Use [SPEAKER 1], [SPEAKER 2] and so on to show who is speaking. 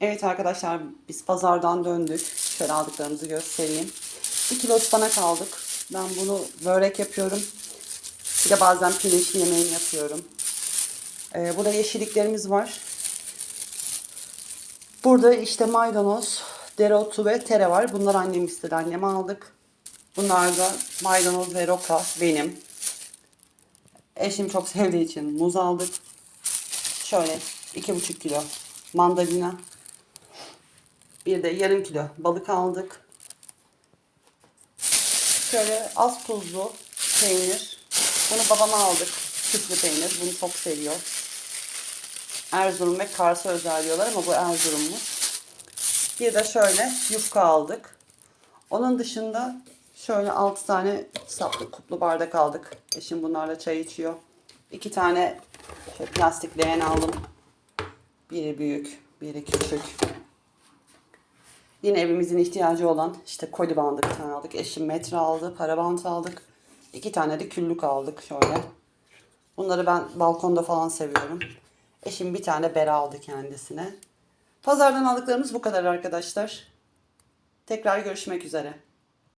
[SPEAKER 1] Evet arkadaşlar biz pazardan döndük. Şöyle aldıklarımızı göstereyim. 1 kilo ıspanak aldık. Ben bunu börek yapıyorum. Bir de bazen pirinçli yemeğini yapıyorum. Ee, burada yeşilliklerimiz var. Burada işte maydanoz, dereotu ve tere var. Bunlar annem istedi. Anneme aldık. Bunlar da maydanoz ve roka benim. Eşim çok sevdiği için muz aldık. Şöyle iki buçuk kilo mandalina. Bir de yarım kilo balık aldık. Şöyle az tuzlu peynir. Bunu babama aldık. Küflü peynir. Bunu çok seviyor. Erzurum ve Kars'a özel diyorlar ama bu Erzurum'umuz. Bir de şöyle yufka aldık. Onun dışında şöyle 6 tane saplı kuplu bardak aldık. Eşim bunlarla çay içiyor. 2 tane şöyle plastik leğen aldım. Biri büyük, biri küçük. Yine evimizin ihtiyacı olan işte koli bandı bir tane aldık. Eşim metre aldı, para bant aldık. İki tane de küllük aldık şöyle. Bunları ben balkonda falan seviyorum. Eşim bir tane bere aldı kendisine. Pazardan aldıklarımız bu kadar arkadaşlar. Tekrar görüşmek üzere.